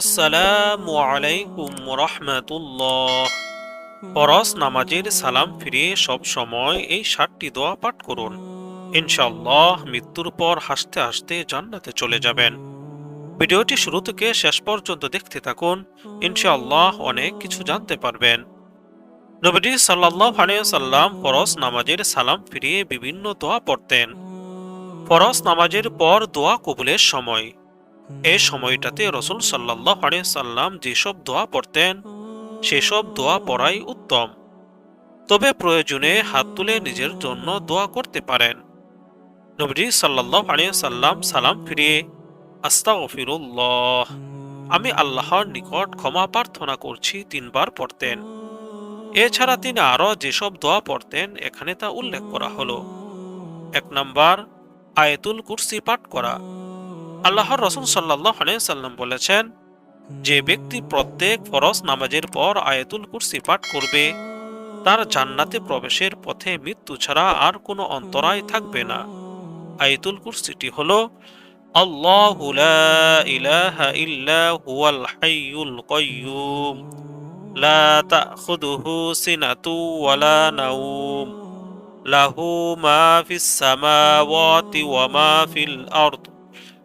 আসসালামু আলাইকুম রহমতুল্লাহ। ফরজ নামাজের সালাম ফিরে সব সময় এই ষাটটি দোয়া পাঠ করুন। ইনশাআল্লাহ মৃত্যুর পর হাসতে হাসতে জান্নাতে চলে যাবেন। ভিডিওটি শুরু থেকে শেষ পর্যন্ত দেখতে থাকুন, ইনশাআল্লাহ অনেক কিছু জানতে পারবেন। নবীজি সাল্লাহ সাল্লাম ফরজ নামাজের সালাম ফিরিয়ে বিভিন্ন দোয়া পড়তেন। ফরজ নামাজের পর দোয়া কবুলের সময় এই সময়টাতে রসুল সাল্লাহ সাল্লাম যেসব দোয়া পড়তেন, সেসব দোয়া পড়াই উত্তম। তবে প্রয়োজনে হাত তুলে নিজের জন্য দোয়া করতে পারেন। নবজি সাল্লাহ সাল্লাম সালাম ফিরিয়ে, আস্তাগফিরুল্লাহ, আমি আল্লাহর নিকট ক্ষমা প্রার্থনা করছি তিনবার পড়তেন। এছাড়া তিনি আরও যেসব দোয়া পড়তেন, এখানে তা উল্লেখ করা হলো। এক নম্বর, আয়েতুল কুরসি পাঠ করা। আল্লাহর রসুল সাল্লাহ সাল্লাম বলেছেন, যে ব্যক্তি প্রত্যেক ফরজ নামাজের পর আয়াতুল কুরসি পাঠ করবে, তার জান্নাতে প্রবেশের পথে মৃত্যু ছাড়া আর কোনো অন্তরায় থাকবে না। আয়াতুল কুরসিটি হল লাহু মা ফিস সামাওয়াতি ওয়া মা ফিল আরদ।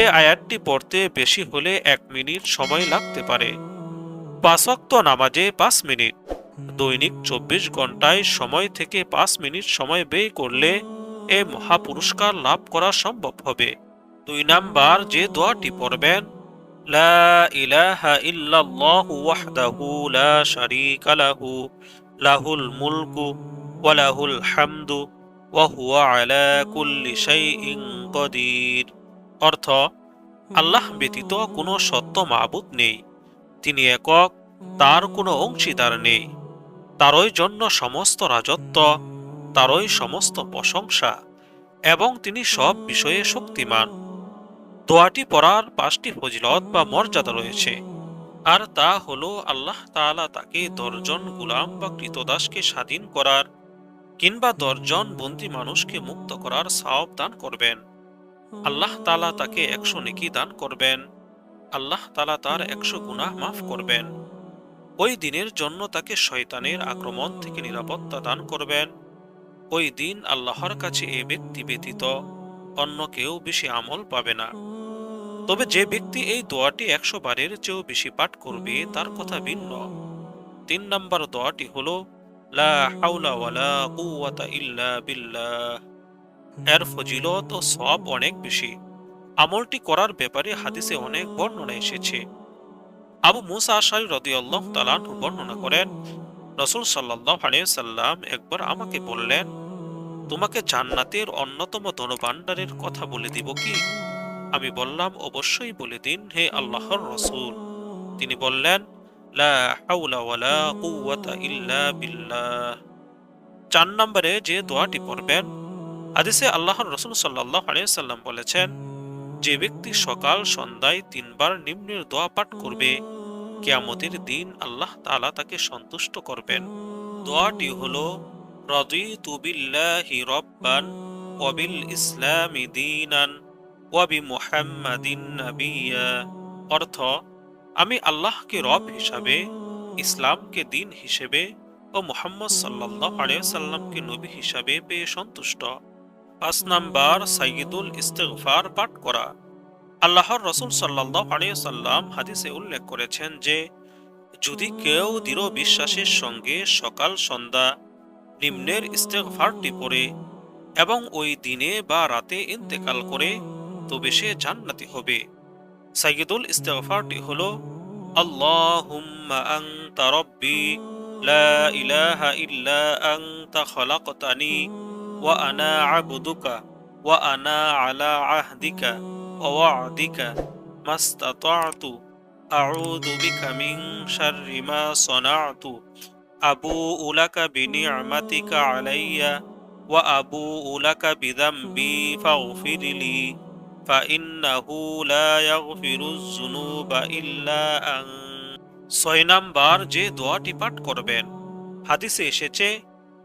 এ আয়াতটি পড়তে বেশি হলে এক মিনিট সময় লাগতে পারে। পাঁচক্ত নামাজে পাঁচ মিনিট। দৈনিক চব্বিশ ঘন্টায় সময় থেকে পাঁচ মিনিট সময় ব্যয় করলে এ মহাপুরস্কার লাভ করা সম্ভব হবে। দুই নাম্বার যে দোয়াটি পড়বেন, লা ইলাহা লা লাহুল মুলকু হামদু ওয়া হুয়া আলা কুল্লি শাইইন কদির। অর্থ, আল্লাহ ব্যতীত কোনো সত্য মাবুদ নেই। তিনি একক, তার কোনো অংশীদার নেই। তারই জন্য সমস্ত রাজত্ব, তারই সমস্ত প্রশংসা, এবং তিনি সব বিষয়ে শক্তিমান। দোয়াটি পড়ার পাঁচটি ফজিলত বা মর্যাদা রয়েছে, আর তা হলো আল্লাহ তাআলা তাকে দশজন গুলাম বা কৃতদাসকে স্বাধীন করার কিংবা দশজন বন্দী মানুষকে মুক্ত করার সাওব দান করবেন। আল্লাহ তালা তাকে একশো নেকি দান করবেন। আল্লাহ তালা তার একশো গুনাহ মাফ করবেন। ওই দিনের জন্য তাকে শয়তানের আক্রমণ থেকে নিরাপত্তা দান করবেন। ওই দিন আল্লাহর কাছে এ ব্যক্তি ব্যতীত অন্য কেউ বেশি আমল পাবে না। তবে যে ব্যক্তি এই দোয়াটি একশো বারের চেয়েও বেশি পাঠ করবে, তার কথা ভিন্ন। তিন নম্বর দোয়াটি হল, লা হাওলা ওয়ালা কুওয়াতা ইল্লা বিল্লাহ। এর ফজিলত ও সব অনেক বেশি। আমলটি করার ব্যাপারে হাদিসে অনেক বর্ণনা এসেছে। আবু মুসা আশারি রদিয়াল্লাহ তালান বর্ণনা করেন, রসুল সাল্লাহ সাল্লাম একবার আমাকে বললেন, তোমাকে জান্নাতের অন্যতম ধনভাণ্ডারের কথা বলে দিব কি? আমি বললাম, অবশ্যই বলে দিন, হে আল্লাহর রসুল। তিনি বললেন চার নম্বরে যে দোয়াটি পড়বেন হাদিসে আল্লাহর রসুল সাল্লাহ সাল্লাম বলেছেন, যে ব্যক্তি সকাল সন্ধ্যায় তিনবার নিম্নের দোয়া পাঠ করবে, কেয়ামতের দিন আল্লাহ তালা তাকে সন্তুষ্ট করবেন। দোয়াটি হল, রদিতু বিল্লাহি রব্বান ওয়াবিল ইসলামি দীনান ওয়াবি মুহাম্মাদিন অর্থ, আমি আল্লাহকে রব হিসাবে, ইসলামকে দিন হিসেবে ও মোহাম্মদ সাল্লাহ সাল্লামকে নবী হিসাবে পেয়ে সন্তুষ্ট। পাঁচ নাম্বার সাইয়দুল ইস্তেগফার পাঠ করা। আল্লাহর রসুল সাল্লাহ সাল্লাম হাদিসে উল্লেখ করেছেন যে, যদি কেউ দৃঢ় বিশ্বাসের সঙ্গে সকাল, সন্ধ্যা, নিম্নের ইস্তেগফারটি পড়ে এবং ওই দিনে বা রাতে ইন্তেকাল করে, তবে সে জান্নাতি হবে। সাইয়দুল ইস্তেগফারটি হল রব্বি, লা ইলাহা ইল্লা আনতা খলাকতানি وأنا عبدك وأنا على عهدك ووعدك ما استطعت أعوذ بك من شر ما صنعت أبوء لك بنعمتك علي وأبوء لك بذنبي فاغفر لي فإنه لا يغفر الذنوب إلا أنت ছয় নাম্বার যে দোয়াটি পাঠ করবেন হাদিসে এসেছে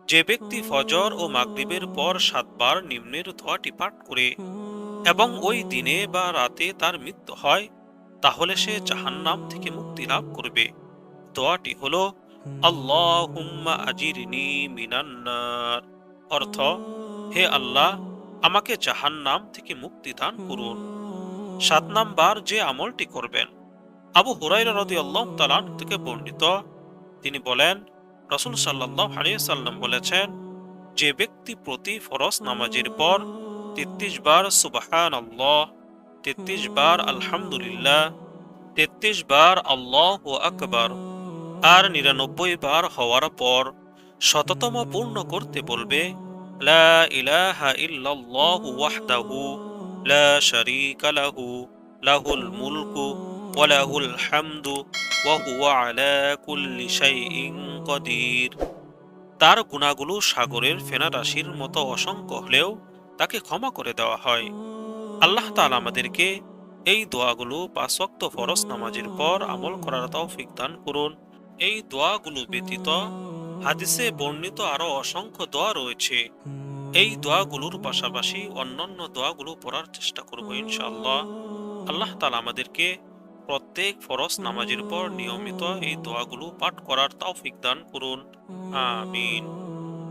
যে ব্যক্তি ফজর ও মাগরিবের পর সাতবার নিম্নের দোয়াটি পাঠ করে এবং ওই দিনে বা রাতে তার মৃত্যু হয়, তাহলে সে জাহান্নাম থেকে মুক্তি লাভ করবে। দোয়াটি হলো মিনান্নার অর্থ, হে আল্লাহ, আমাকে জাহান্নাম থেকে মুক্তি দান করুন। সাত নাম্বার, যে আমলটি করবেন। আবু হুরাইরা রদি আল্লাহ তালান থেকে বর্ণিত, তিনি বলেন রসুল সাল্লাহ সাল্লাম বলেছেন, যে ব্যক্তি প্রতি ফরস নামাজের পর তেত্রিশ বার সুবাহান আল্লাহ তেত্রিশ বার আলহামদুলিল্লাহ, তেত্রিশ বার আল্লাহ ও আকবার, আর নিরানব্বই বার হওয়ার পর শততম পূর্ণ করতে বলবে, লা ইলাহা ওয়াহদাহু, লা লাহু, লাহুল মুলকু হামদু ওয়া হুয়া আলা কুল্লি শাইইন কদির। তার গুণাগুলো সাগরের ফেনা রাশির মতো অসংখ্য হলেও তাকে ক্ষমা করে দেওয়া হয়। আল্লাহ তাআলা আমাদেরকে এই দোয়াগুলো পাঁচক্ত ফরজ নামাজের পর আমল করার তৌফিক দান করুন। এই দোয়াগুলো ব্যতীত হাদিসে বর্ণিত আরও অসংখ্য দোয়া রয়েছে। এই দোয়াগুলোর পাশাপাশি অন্যান্য দোয়াগুলো পড়ার চেষ্টা করব ইনশাআল্লাহ। আল্লাহ তাআলা আমাদেরকে প্রত্যেক ফরস নামাজের পর নিয়মিত এই দোয়াগুলো পাঠ করার তৌফিক দান করুন। আমিন।